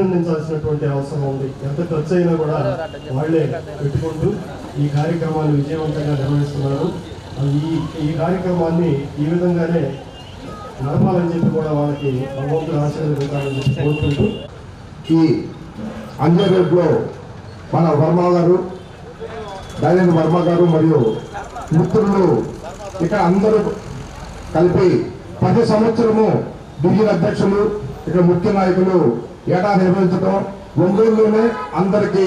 అభినందించాల్సినటువంటి అవసరం ఉంది. ఎంత ఖర్చు అయినా కూడా వాళ్ళే పెట్టుకుంటూ ఈ కార్యక్రమాన్ని విజయవంతంగా నిర్వహిస్తున్నారు. ఈ ఈ కార్యక్రమాన్ని ఈ విధంగానే నడపాలని చెప్పి కూడా వాళ్ళకి భగవంతుడు ఆశీర్వదించాలని చెప్పి కోరుకుంటూ ఈ అంజర్లో మన వర్మ గారు దయానంద వర్మ గారు మరియు మిత్రులు ఇక అందరూ కలిపి ప్రతి సంవత్సరము డివిజన్ అధ్యక్షులు ఇక ముఖ్య నాయకులు ఏటా నిర్వహించడం ఒంగోలులోనే అందరికీ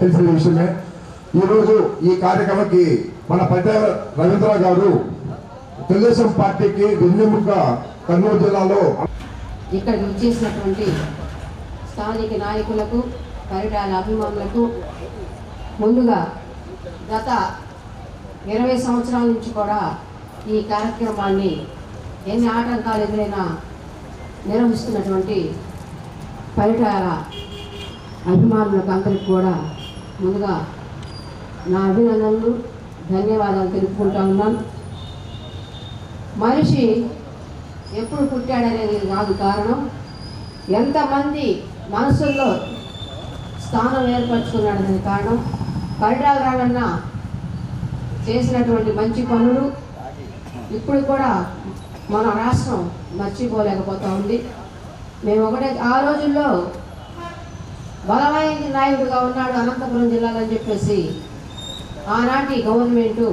తెలిసిన విషయమే. ఈరోజు ఈ కార్యక్రమంకి మన పెద్ద రవీంద్ర గారు తెలుగుదేశం పార్టీకి వెన్నెముక కర్నూలు జిల్లాలో ఇక్కడ వచ్చేసినటువంటి స్థానిక నాయకులకు పరిటాల అభిమానులకు ముందుగా గత ఇరవై సంవత్సరాల నుంచి కూడా ఈ కార్యక్రమాన్ని ఎన్ని ఆటంకాలు ఎదురైనా నిర్వహిస్తున్నటువంటి పరిటాల అభిమానులకు అందరికి కూడా ముందుగా నా అభినందనలు ధన్యవాదాలు తెలుపుకుంటా ఉన్నాను మనిషి ఎప్పుడు పుట్టాడనేది కాదు కారణం ఎంతమంది మనసుల్లో స్థానం ఏర్పరచుకున్నాడనేది కారణం. పరిటాల రావన్న చేసినటువంటి మంచి పనులు ఇప్పుడు కూడా మన రాష్ట్రం మర్చిపోలేకపోతూ ఉంది. మేము ఒకటే ఆ రోజుల్లో బలమైన నాయకుడిగా ఉన్నాడు అనంతపురం జిల్లాలో అని చెప్పేసి ఆనాటి గవర్నమెంటు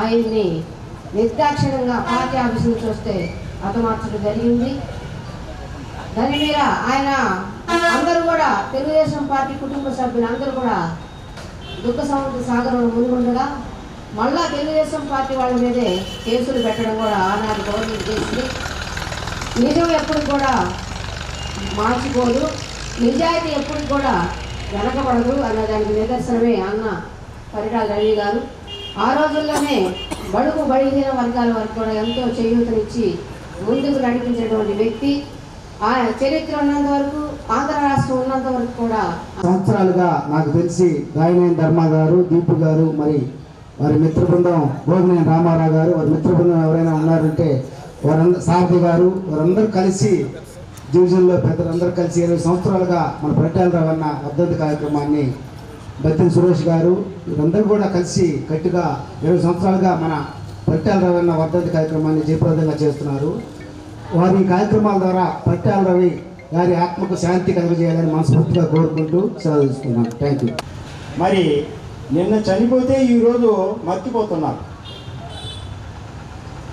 ఆయన్ని నిర్దాక్షిణ్యంగా పార్టీ ఆఫీస్ నుంచి వస్తే హతమార్చడం జరిగింది. దాని మీద ఆయన అందరూ కూడా తెలుగుదేశం పార్టీ కుటుంబ సభ్యులు అందరూ కూడా దుఃఖ సముద్ర సాగరంలో మునిగుండగా మళ్ళా తెలుగుదేశం పార్టీ వాళ్ళ మీదే కేసులు పెట్టడం కూడా ఆనాటి గవర్నమెంట్ చేసింది. నిజం ఎప్పుడు కూడా మార్చిపోదు నిజాయితీ ఎప్పుడు కూడా వెనకబడదు అన్న దానికి నిదర్శనమే అన్న పరిటాల రవి గారు. ఆ రోజుల్లోనే బడుగు బడిగిన వర్గాల వరకు కూడా ఎంతో చేయూతనిచ్చి ముందుకు నడిపించినటువంటి వ్యక్తి. ఆ చరిత్ర ఉన్నంత వరకు ఆంధ్ర రాష్ట్రం ఉన్నంత వరకు కూడా సంవత్సరాలుగా నాకు తెలిసి గాయనేని ధర్మ గారు దీపు గారు మరి వారి మిత్ర బృందం భోగినేని రామారావు గారు వారి మిత్ర బృందం ఎవరైనా ఉన్నారంటే వారందరూ సారథి గారు వారందరూ కలిసి డివిజన్లో పెద్దలందరూ కలిసి ఇరవై సంవత్సరాలుగా మన ప్రటాల రవణ వర్ధంతి కార్యక్రమాన్ని బత్తిన సురేష్ గారు వీరందరూ కూడా కలిసి గట్టిగా ఇరవై సంవత్సరాలుగా మన పట్టాల రవణ వర్ధంతి కార్యక్రమాన్ని జయప్రదంగా చేస్తున్నారు. వారి కార్యక్రమాల ద్వారా పట్టాల రవి గారి ఆత్మకు శాంతి కలుగజేయాలని మనస్ఫూర్తిగా కోరుకుంటూ సెలవు తీసుకున్నాను థ్యాంక్ యూ మరి నిన్న చనిపోతే ఈరోజు మర్చిపోతున్నారు.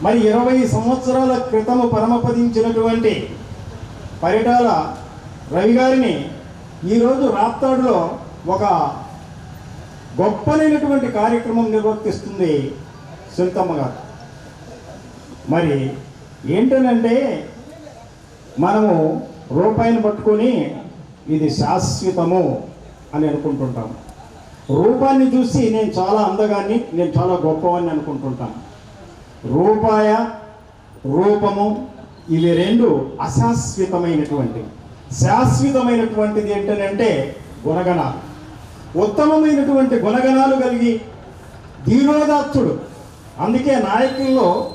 మరి ఇరవై సంవత్సరాల క్రితము పరమపదించినటువంటి పరిటాల రవి గారిని ఈరోజు రాప్తాడులో ఒక గొప్పనైనటువంటి కార్యక్రమం నిర్వర్తిస్తుంది సునీతమ్మ గారు. మరి ఏంటనంటే మనము రూపాయిని పట్టుకొని ఇది శాశ్వతము అని అనుకుంటుంటాము రూపాన్ని చూసి నేను చాలా అందగాన్ని నేను చాలా గొప్పవాన్ని అనుకుంటుంటాను రూపాయ రూపము ఇవి రెండు అశాశ్వతమైనటువంటి. శాశ్వతమైనటువంటిది ఏంటనంటే గుణగణాలు. ఉత్తమమైనటువంటి గుణగణాలు కలిగి ధీరోదాత్తుడు. అందుకే నాయకుల్లో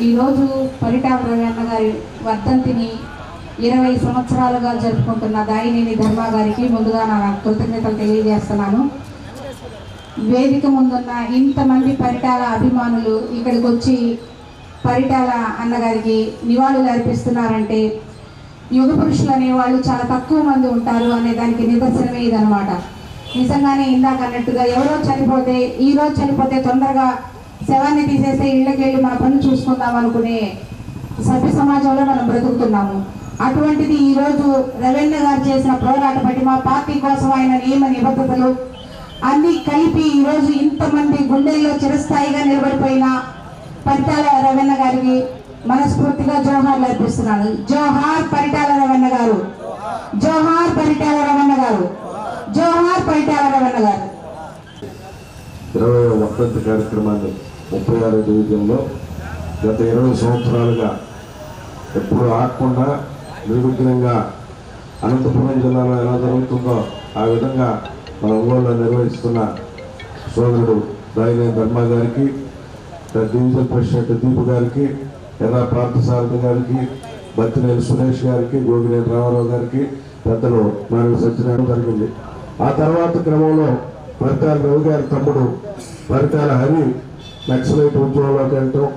ఈరోజు పరిటాల గారి వర్ధంతిని ఇరవై సంవత్సరాలుగా జరుపుకుంటున్న దాయినేని ధర్మ గారికి ముందుగా నా కృతజ్ఞతలు తెలియజేస్తున్నాను. వేదిక ముందున్న ఇంతమంది పరిటాల అభిమానులు ఇక్కడికి వచ్చి పరిటాల అన్నగారికి నివాళులు అర్పిస్తున్నారంటే యుగ పురుషులు అనేవాళ్ళు చాలా తక్కువ మంది ఉంటారు అనే దానికి నిదర్శనమే ఇదనమాట నిజంగానే ఇందాక అన్నట్టుగా ఎవరో చనిపోతే ఈ రోజు చనిపోతే తొందరగా శవాన్ని తీసేస్తే ఇళ్ళకెళ్ళి మన పని చూసుకుందాం అనుకునే సభ్య సమాజంలో మనం బ్రతుకుతున్నాము. అటువంటిది ఈరోజు రవీంద్ర గారు చేసిన పోరాట పటిమ మా పార్టీ కోసం ఆయన నియమ నిబద్ధతలు అన్నీ కలిపి ఈరోజు ఇంతమంది గుండెల్లో చిరస్థాయిగా నిలబడిపోయిన పరిటాల రవీణ గారికి మనస్ఫూర్తిగా జోహార్లు అర్పిస్తున్నాను. జోహార్ పరిటాల రవణ గారు. జోహార్ పరిటాల రవణ గారు. జోహార్ పరిటాల రవణ గారు. ఇరవై వర్ధంతి కార్యక్రమాన్ని ముప్పై ఆరు డివిజన్లో గత ఇరవై సంవత్సరాలుగా ఎప్పుడు ఆకుండా నిర్విఘ్నంగా అనంతపురం జిల్లాలో ఎలా జరుగుతుందో ఆ విధంగా మన ఒంగోలులో నిర్వహిస్తున్న సోదరుడు దాయినే ధర్మ గారికి డివిజన్ ప్రెసిడెంట్ దీపు గారికి ఎర్రా పార్థసారథి గారికి బత్తినేని సురేష్ గారికి గోగినేని రామారావు గారికి పెద్దలు మానవ సత్యనారాయణ జరిగింది ఆ తర్వాత క్రమంలో పరితాల రవి గారి తమ్ముడు పరితాల హరి నక్సలైట్ ఉద్యోగంలోకి వెళ్ళటం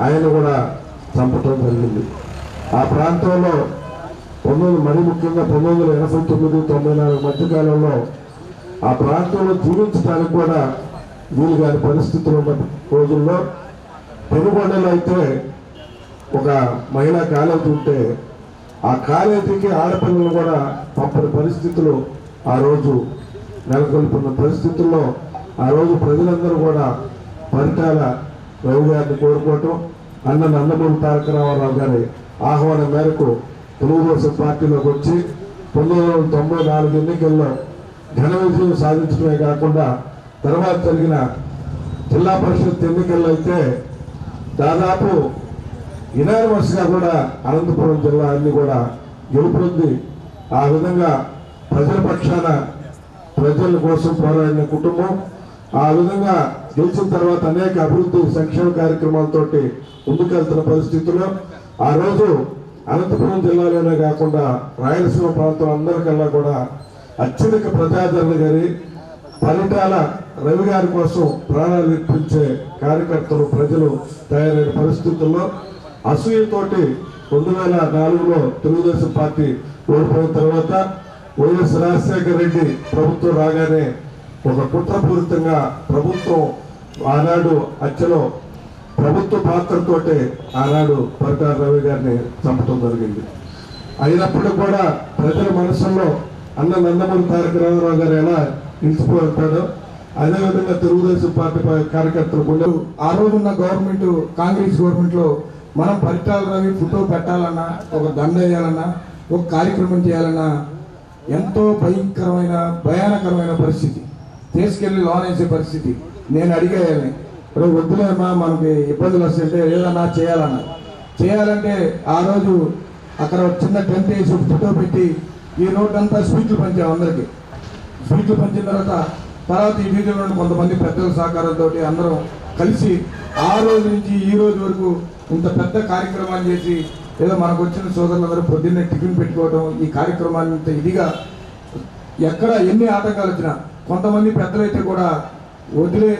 ఆయన కూడా చంపటం జరిగింది. ఆ ప్రాంతంలో పంతొమ్మిది మరి ముఖ్యంగా పంతొమ్మిది వందల ఎనభై తొమ్మిది తొంభై నాలుగు మధ్యకాలంలో ఆ ప్రాంతంలో జీవించడానికి కూడా వీలు కాని పరిస్థితులు ఉన్న రోజుల్లో పెనుగొండలో అయితే ఒక మహిళా కాలేజీ ఉంటే ఆ కాలేజీకి ఆడపిల్లలు కూడా పంపని పరిస్థితులు ఆ రోజు నెలకొల్పున్న పరిస్థితుల్లో ఆ రోజు ప్రజలందరూ కూడా పరిటాల రవి గారిని కోరుకోవటం అన్న నందమూరి తారక రామారావు గారి ఆహ్వానం మేరకు తెలుగుదేశం పార్టీలోకి వచ్చి పంతొమ్మిది వందల తొంభై నాలుగు ఎన్నికల్లో ఘన విజయం సాధించడమే కాకుండా తర్వాత జరిగిన జిల్లా పరిషత్ ఎన్నికల్లో అయితే దాదాపు యునానిమస్గా కూడా అనంతపురం జిల్లా అన్ని కూడా గెలుపొంది. ఆ విధంగా ప్రజల పక్షాన ప్రజల కోసం పోరాడిన కుటుంబం ఆ విధంగా గెలిచిన తర్వాత అనేక అభివృద్ధి సంక్షేమ కార్యక్రమాలతోటి ముందుకెళ్తున్న పరిస్థితుల్లో ఆ రోజు అనంతపురం జిల్లాలోనే కాకుండా రాయలసీమ ప్రాంతం అందరికల్లా కూడా అత్యధిక ప్రజాదరణ గారి పరిటాల రవి గారి కోసం ప్రాణాలు ఇప్పించే కార్యకర్తలు ప్రజలు తయారైన పరిస్థితుల్లో అసూయతోటి రెండు వేల నాలుగులో తెలుగుదేశం పార్టీ ఓడిపోయిన తర్వాత వైఎస్ రాజశేఖర రెడ్డి ప్రభుత్వం రాగానే ఒక కుట్రపూరితంగా ప్రభుత్వం ఆనాడు అచ్చలో ప్రభుత్వ పాత్రతోటే ఆనాడు పరిటాల రవి గారిని చంపడం జరిగింది. అయినప్పటికీ కూడా ప్రజల మనసులో అన్న నందమూరి తారక రామారావు గారు ఎలా నిలిచిపోతాడో అదేవిధంగా తెలుగుదేశం పార్టీ కార్యకర్తలు కూడా ఆ రోజున్న గవర్నమెంట్ కాంగ్రెస్ గవర్నమెంట్లో మనం పరిటాల రవి ఫోటో పెట్టాలన్నా ఒక దండ వేయాలన్నా ఒక కార్యక్రమం చేయాలన్నా ఎంతో భయంకరమైన భయానకరమైన పరిస్థితి. తీసుకెళ్ళి లోన్ వేసే పరిస్థితి. నేను అడిగేయాలని ఇప్పుడు వద్దులేమా మనకి ఇబ్బందులు వస్తుంటే ఏదన్నా చేయాలన్నా. చేయాలంటే ఆ రోజు అక్కడ చిన్న టెంట్ వేసి ఫోటో పెట్టి ఈ రోడ్డు అంతా స్వీట్లు పంచాం అందరికీ. స్వీట్లు పంచిన తర్వాత తర్వాత ఈ వీధిలో కొంతమంది పెద్దల సహకారంతో అందరం కలిసి ఆ రోజు నుంచి ఈ రోజు వరకు ఇంత పెద్ద కార్యక్రమాన్ని చేసి ఏదో మనకు వచ్చిన సోదరులందరూ పొద్దున్నే టిఫిన్ పెట్టుకోవడం ఈ కార్యక్రమాన్ని ఇంత ఇదిగా ఎక్కడ ఎన్ని ఆటంకాలు వచ్చినా కొంతమంది పెద్దలైతే కూడా వదిలే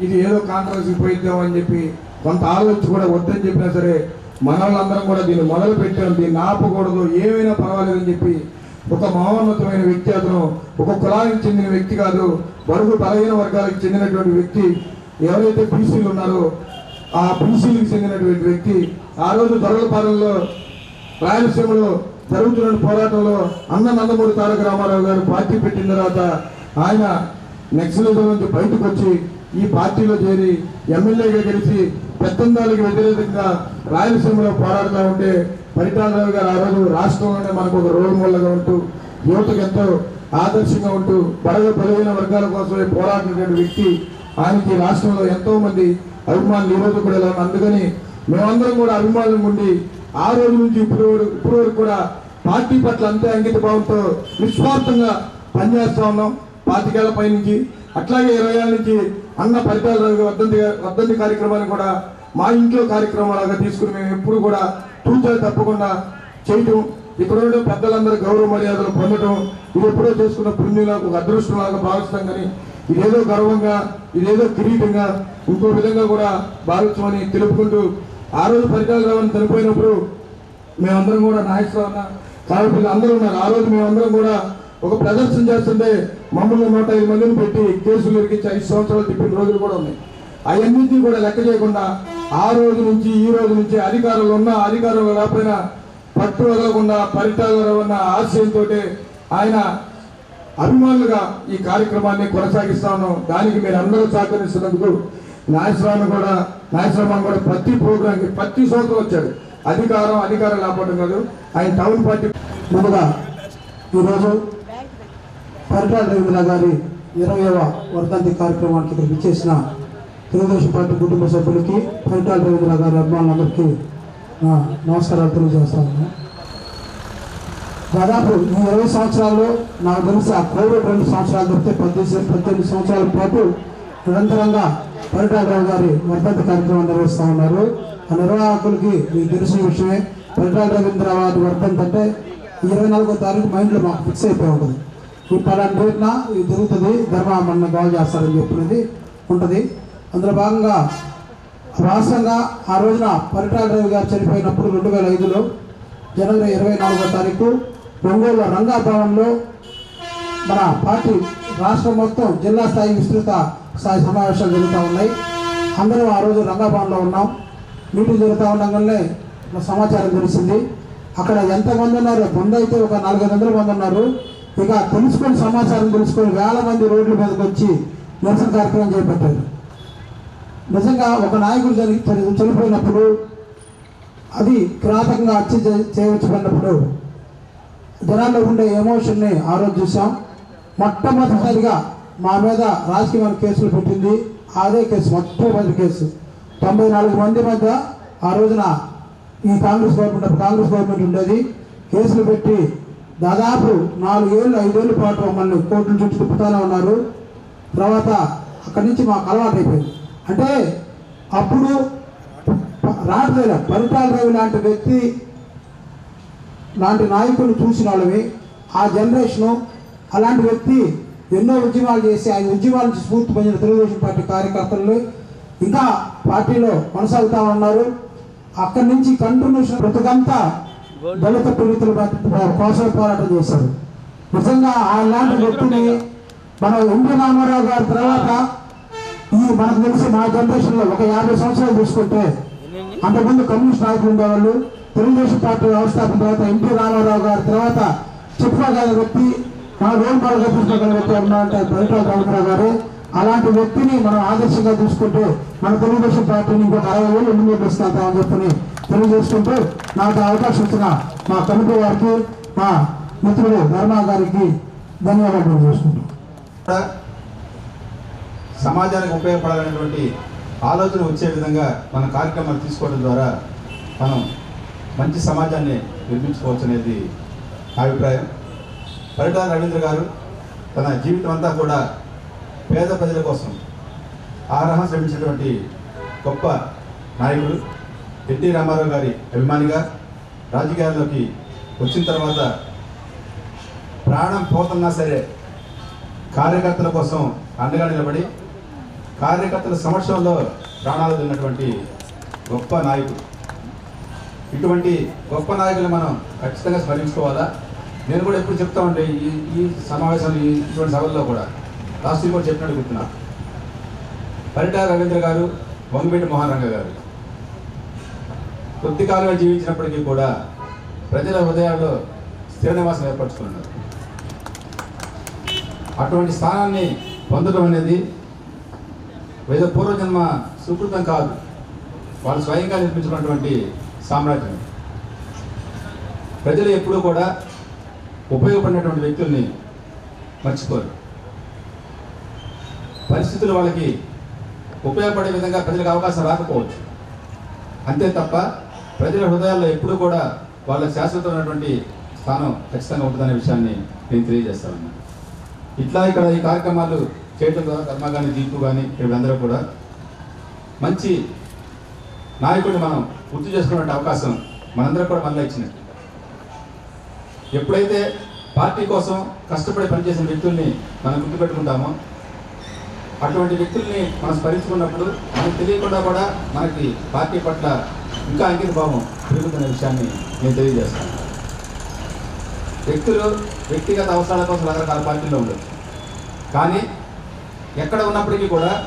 ఇది ఏదో కాంట్రవర్సీ పోయిద్దాం అని చెప్పి కొంత ఆలోచించి కూడా వద్దని చెప్పినా సరే మన వాళ్ళందరం కూడా దీన్ని మొదలు పెట్టాం దీన్ని ఆపకూడదు ఏమైనా పర్వాలేదని చెప్పి ఒక మహోన్నతమైన వ్యక్తి అతను ఒక కులానికి చెందిన వ్యక్తి కాదు బడుగు బలహీన వర్గాలకు చెందినటువంటి వ్యక్తి. ఎవరైతే బీసీలు ఉన్నారో ఆ బీసీలకు చెందినటువంటి వ్యక్తి. ఆ రోజు దొరల పాలనలో రాయలసీమలో జరుగుతున్న పోరాటంలో అన్న నందమూరి తారక రామారావు గారు పార్టీ పెట్టిన తర్వాత ఆయన నక్సలిజం నుంచి బయటకు వచ్చి ఈ పార్టీలో చేరి ఎమ్మెల్యేగా గెలిచి పెత్తందాలకు వ్యతిరేకంగా రాయలసీమలో పోరాడుతూ ఉంటే పరిటాలరావు గారు ఆ రోజు రాష్ట్రంలోనే మనకు ఒక రోల్ మోడల్గా ఉంటూ యువతకు ఎంతో ఆదర్శంగా ఉంటూ బడగ బలహీన వర్గాల కోసమే పోరాడినటువంటి వ్యక్తి ఆయనకి రాష్ట్రంలో ఎంతో మంది అభిమానులు ఈరోజు కూడా ఇలా అందుకని మేమందరం కూడా అభిమానులు ఉండి ఆ రోజు నుంచి ఇప్పుడు ఇప్పుడు వరకు కూడా పార్టీ పట్ల అంతే అంకిత భావంతో నిస్వార్థంగా పనిచేస్తూ ఉన్నాం. పాతికేళ్ళ పైనుంచి అట్లాగే ఇరవై ఏళ్ళ నుంచి అన్న పరిటాల రవి వర్ధంతి వర్ధంతి కార్యక్రమాన్ని కూడా మా ఇంట్లో కార్యక్రమాలుగా తీసుకుని మేము ఎప్పుడు కూడా తూచా తప్పకుండా చేయటం. ఇక్కడ ఉండే పెద్దలందరూ గౌరవ మర్యాదలు పొందటం. ఇది ఎప్పుడో చేసుకున్న పుణ్యులకు ఒక అదృష్టంలాగా భావిస్తాం కానీ ఇదేదో గర్వంగా ఇదేదో కిరీటంగా ఇంకో విధంగా కూడా భావించమని తెలుపుకుంటూ ఆ రోజు పరిటాల రావని చనిపోయినప్పుడు మేమందరం కూడా నాయకులు కాబట్టి అందరూ ఉన్నారు. ఆ రోజు మేమందరం కూడా ఒక ప్రదర్శన చేస్తుంటే మమ్మల్ని నూట ఐదు మందిని పెట్టి కేసులు ఇరికించి ఐదు సంవత్సరాలు తిప్పిన రోజులు కూడా ఉన్నాయి. అవన్నింటినీ కూడా లెక్క చేయకుండా ఆ రోజు నుంచి ఈ రోజు నుంచి అధికారులు ఉన్నా అధికారులు రాకపోయినా పట్టు వదలకుండా పరిటాలు ఉన్న ఆశయంతో ఆయన అభిమానులుగా ఈ కార్యక్రమాన్ని కొనసాగిస్తా ఉన్నాం. దానికి మీరు అందరూ సహకరిస్తున్నందుకు నాయశ్రామం కూడా నాయశ్రామం కూడా ప్రతి ప్రోగ్రాంకి ప్రతి సంవత్సరం వచ్చాడు. అధికారం అధికారం లేకపోవడం కాదు. ఆయన టౌన్ పార్టీ ముందుగా ఈరోజు పరిటాల రవీంద్ర గారి ఇరవైవ వర్ధంతి కార్యక్రమానికి ఇక్కడ ఇచ్చేసిన తెలుగుదేశం పార్టీ కుటుంబ సభ్యులకి పరిటాల రవీంద్ర గారి అభిమానులందరికీ నమస్కారాలు తెలియజేస్తాను దాదాపు ఈ ఇరవై సంవత్సరాల్లో నాకు తెలిసి ఆ కోవిడ్ రెండు సంవత్సరాలు తప్పితే పద్దెనిమిది పద్దెనిమిది సంవత్సరాల పాటు నిరంతరంగా పరిటాల రావు గారి వర్ధంతి కార్యక్రమం నిర్వహిస్తూ ఉన్నారు. ఆ నిర్వాహకులకి మీకు తెలిసిన విషయమే పరిటాల రవీంద్ర వారి వర్ధంతి అంటే ఇరవై నాలుగో తారీఖు మైండ్లో మాకు ఫిక్స్ అయిపోయి ఉంటుంది. ఈ పలాంటి రోజున ఇది జరుగుతుంది ధర్మమన్న కాల్ చేస్తారని చెప్పినది ఉంటుంది. అందులో భాగంగా రాష్ట్రంగా ఆ రోజున పరిటాల రవి గారు చనిపోయినప్పుడు రెండు వేల ఐదులో జనవరి ఇరవై నాలుగో తారీఖు ఒంగోలు రంగాభవన్లో మన పార్టీ రాష్ట్రం మొత్తం జిల్లా స్థాయి విస్తృత స్థాయి సమావేశాలు జరుగుతూ ఉన్నాయి. అందరం ఆ రోజు రంగాభవన్లో ఉన్నాం. మీటింగ్ జరుగుతూ ఉండగానే సమాచారం తెలిసింది. అక్కడ ఎంతమంది ఉన్నారు ముందు అయితే ఒక నాలుగైదు వందల మంది ఉన్నారు. ఇక తెలుసుకొని సమాచారం తెలుసుకొని వేల మంది రోడ్ల మీదకి వచ్చి నిరసన కార్యక్రమం చేపట్టారు. నిజంగా ఒక నాయకుడు జరిగి చని- చనిపోయినప్పుడు అది కిరాతకంగా హత్య చే- చేయవచ్చు జనాల్లో ఉండే ఎమోషన్ని ఆ రోజు చూసాం. మొట్టమొదటిసారిగా మా మీద రాజకీయమైన కేసులు పెట్టింది. అదే కేసు మొట్టమొదటి కేసు. తొంభై నాలుగు మంది మధ్య ఆ రోజున ఈ కాంగ్రెస్ గవర్నమెంట్ కాంగ్రెస్ గవర్నమెంట్ ఉండేది. కేసులు పెట్టి దాదాపు నాలుగేళ్ళు ఐదేళ్ళ పాటు మమ్మల్ని కోర్టుల చుట్టూ తిప్పుతానే ఉన్నారు. తర్వాత అక్కడి నుంచి మాకు అలవాటు అయిపోయింది అంటే అప్పుడు రావట్లేదు పరిటాల రవి లాంటి వ్యక్తి లాంటి నాయకులు చూసిన వాళ్ళవి ఆ జనరేషను అలాంటి వ్యక్తి ఎన్నో ఉద్యమాలు చేసి ఆయన ఉద్యమాల నుంచి స్ఫూర్తి పొందిన తెలుగుదేశం పార్టీ కార్యకర్తలు ఇంకా పార్టీలో కొనసాగుతా ఉన్నారు. అక్కడి నుంచి కంటిన్యూషన్ బ్రతుకంతా దళిత పీడితుల కోసం పోరాటం చేశారు. నిజంగా అలాంటి వ్యక్తిని మన ఎన్టీ రామారావు గారి తర్వాత ఈ మనకు తెలిసి మా జనరేషన్లో ఒక యాభై సంవత్సరాలు తీసుకుంటే అంతకుముందు కమ్యూనిస్ట్ నాయకులు ఉండేవాళ్ళు తెలుగుదేశం పార్టీ వ్యవస్థాపన తర్వాత ఎన్టీ రామారావు గారి తర్వాత చెప్పుకోగల వ్యక్తి మన రోల్ మోడల్గా తీసుకోగల వ్యక్తి ఉన్నారంటే బయట రామారావు గారు. అలాంటి వ్యక్తిని మనం ఆదర్శంగా తీసుకుంటూ మన తెలుగుదేశం పార్టీని ఇంకొక అరవై ఏళ్ళు ముందు తీసుకెళ్తామని చెప్పని తెలియజేసుకుంటూ నాకు అవకాశం ఇచ్చిన మా కమిటీ వారికి మా మిత్రుడు ధర్మా గారికి ధన్యవాదాలు చేసుకుంటాం సమాజానికి ఉపయోగపడాలనేటువంటి ఆలోచన వచ్చే విధంగా మన కార్యక్రమాలు తీసుకోవడం ద్వారా మనం మంచి సమాజాన్ని నిర్మించుకోవచ్చు అనేది అభిప్రాయం. పరిటాల రవీంద్ర గారు తన జీవితం అంతా కూడా పేద ప్రజల కోసం ఆరహం శ్రమించినటువంటి గొప్ప నాయకుడు ఎన్టీ రామారావు గారి అభిమానిగా రాజకీయాల్లోకి వచ్చిన తర్వాత ప్రాణం పోతున్నా సరే కార్యకర్తల కోసం అండగా నిలబడి కార్యకర్తల సమక్షంలో ప్రాణాలు తిన్నటువంటి గొప్ప నాయకుడు. ఇటువంటి గొప్ప నాయకులు మనం ఖచ్చితంగా స్మరించుకోవాలా? నేను కూడా ఎప్పుడు చెప్తా ఉండే ఈ ఈ సమావేశాలు ఈ ఇటువంటి సభల్లో కూడా. లాస్ట్ కూడా చెప్పినట్టు గుర్తున్నా. పరిటా రవీంద్ర గారు వంగబెట్టి మోహన్ గారు. కొద్ది కాలంగా జీవించినప్పటికీ కూడా ప్రజల హృదయాల్లో స్థిర నివాసం ఏర్పరచుకున్నారు. అటువంటి స్థానాన్ని పొందడం అనేది వేద పూర్వజన్మ సుకృతం కాదు. వాళ్ళు స్వయంగా నిర్మించుకున్నటువంటి సామ్రాజ్యం. ప్రజలు ఎప్పుడూ కూడా ఉపయోగపడినటువంటి వ్యక్తుల్ని మర్చిపోరు. పరిస్థితులు వాళ్ళకి ఉపయోగపడే విధంగా ప్రజలకు అవకాశం రాకపోవచ్చు. అంతే తప్ప ప్రజల హృదయాల్లో ఎప్పుడూ కూడా వాళ్ళ శాశ్వతమైనటువంటి స్థానం ఖచ్చితంగా ఉంటుందనే విషయాన్ని నేను తెలియజేస్తా ఉన్నాను. ఇట్లా ఇక్కడ ఈ కార్యక్రమాలు చేయడం కర్మ కానీ దీపు కానీ వీళ్ళందరూ కూడా మంచి నాయకుడిని మనం గుర్తు చేసుకునే అవకాశం మనందరం కూడా మనలో ఇచ్చినట్టు ఎప్పుడైతే పార్టీ కోసం కష్టపడి పనిచేసిన వ్యక్తుల్ని మనం గుర్తుపెట్టుకుంటామో అటువంటి వ్యక్తుల్ని మనం స్మరించుకున్నప్పుడు మనకు తెలియకుండా కూడా మనకి పార్టీ పట్ల ఇంకా అంకిత భావం పెరుగుతున్న విషయాన్ని నేను తెలియజేస్తాను. వ్యక్తులు వ్యక్తిగత అవసరాల కోసం రకరకాల పార్టీల్లో ఉండొచ్చు. కానీ ఎక్కడ ఉన్నప్పటికీ కూడా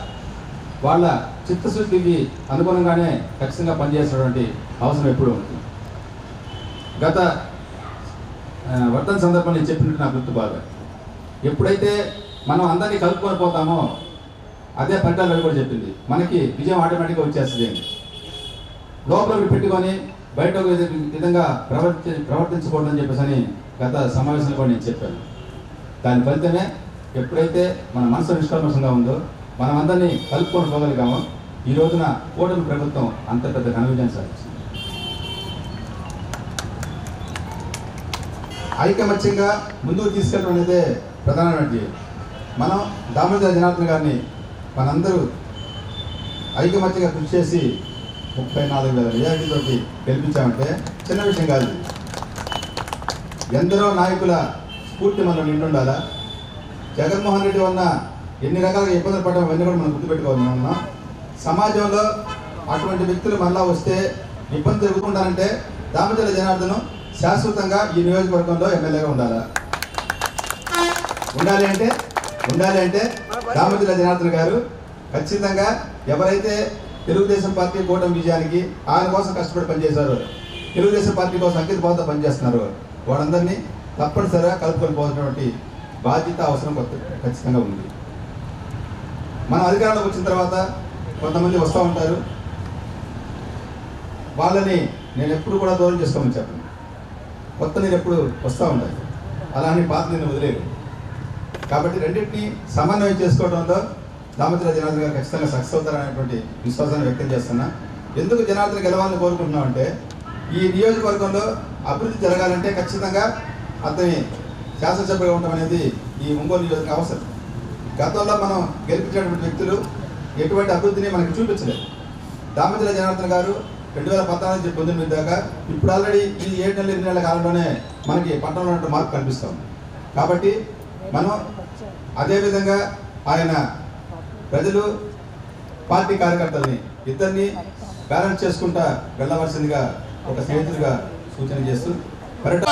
వాళ్ళ చిత్తశుద్ధికి అనుగుణంగానే ఖచ్చితంగా పనిచేసినటువంటి అవసరం ఎప్పుడూ ఉంటుంది గత ఆ, వర్ధన్ సందర్భంలో నేను చెప్పినట్టు నాకు గుర్తు బాగా. ఎప్పుడైతే మనం అందరినీ కలుపుకొని పోతామో అదే పంటలు కూడా చెప్పింది. మనకి విజయం ఆటోమేటిక్గా వచ్చేస్తుంది అని. పెట్టుకొని బయట ఒక విధంగా ప్రవర్తి ప్రవర్తించకూడదని చెప్పేసి అని గత సమావేశంలో కూడా నేను చెప్పాను. దాని ఫలితమే ఎప్పుడైతే మన మనసు నిష్కల్మషంగా ఉందో మనం అందరినీ కలుపుకొని పోగలిగామో ఈ రోజున కూటమి ప్రభుత్వం అంత పెద్ద ఘన విజయం సాధించింది. ఐకమత్యంగా ముందుకు తీసుకెళ్ళడం అనేదే ప్రధానమైనది మనం దామోదర జనార్దన్ గారిని మనందరూ ఐకమత్యంగా కృషి చేసి ముప్పై నాలుగు వేల మెజార్టీతోటి గెలిపించామంటే చిన్న విషయం కాదు ఎందరో నాయకుల స్ఫూర్తి మనం నిండుండాలా? జగన్మోహన్ రెడ్డి వలన ఎన్ని రకాలుగా ఇబ్బందులు పడ్డాం అవన్నీ కూడా మనం గుర్తుపెట్టుకోవాలి సమాజంలో అటువంటి వ్యక్తులు మళ్ళా వస్తే ఇబ్బంది జరుగుతుంటారంటే దామచల జనార్దనం శాశ్వతంగా ఈ నియోజకవర్గంలో ఎమ్మెల్యేగా ఉండాలా? ఉండాలి అంటే ఉండాలి అంటే దామచల జనార్దన్ గారు ఖచ్చితంగా ఎవరైతే తెలుగుదేశం పార్టీ కూటమి విజయానికి ఆయన కోసం కష్టపడి పనిచేశారు తెలుగుదేశం పార్టీ కోసం అంకిత భావంతో పనిచేస్తున్నారు వాళ్ళందరినీ తప్పనిసరిగా కలుపుకొని పోతున్నటువంటి బాధ్యత అవసరం ఖచ్చితంగా ఉంది. మన అధికారంలోకి వచ్చిన తర్వాత కొంతమంది వస్తూ ఉంటారు. వాళ్ళని నేను ఎప్పుడు కూడా దూరం చేసుకోమని చెప్పను. కొత్త నేను ఎప్పుడు వస్తూ ఉంటాను. అలా అని పాత నేను వదిలేదు కాబట్టి రెండింటిని సమన్వయం చేసుకోవడంలో దామోదర జనార్దన్ గారు ఖచ్చితంగా సక్సెస్ అవుతారనేటువంటి విశ్వాసాన్ని వ్యక్తం చేస్తున్నా. ఎందుకు జనార్దన్ గెలవాలని కోరుకుంటున్నాం అంటే ఈ నియోజకవర్గంలో అభివృద్ధి జరగాలంటే ఖచ్చితంగా అతని శాసనసభ్యుగా ఉండడం అనేది ఈ ఒంగోలు నియోజకవర్గం అవసరం. గతంలో మనం గెలిపించినటువంటి వ్యక్తులు ఎటువంటి అభివృద్ధిని మనకి చూపించలేదు. దామచల జనార్దన్ గారు రెండు వేల పద్నాలుగు నుంచి పంతొమ్మిది దాకా ఇప్పుడు ఆల్రెడీ ఈ ఏడు నెలలు ఎనిమిది నెలల కాలంలోనే మనకి పట్టణంలో ఉన్నట్టు మార్పు కనిపిస్తాం కాబట్టి మనం అదేవిధంగా ఆయన ప్రజలు పార్టీ కార్యకర్తల్ని ఇద్దరిని బ్యాలెన్స్ చేసుకుంటా వెళ్ళవలసిందిగా ఒక స్నేహితుడిగా సూచన చేస్తూ పర్యటన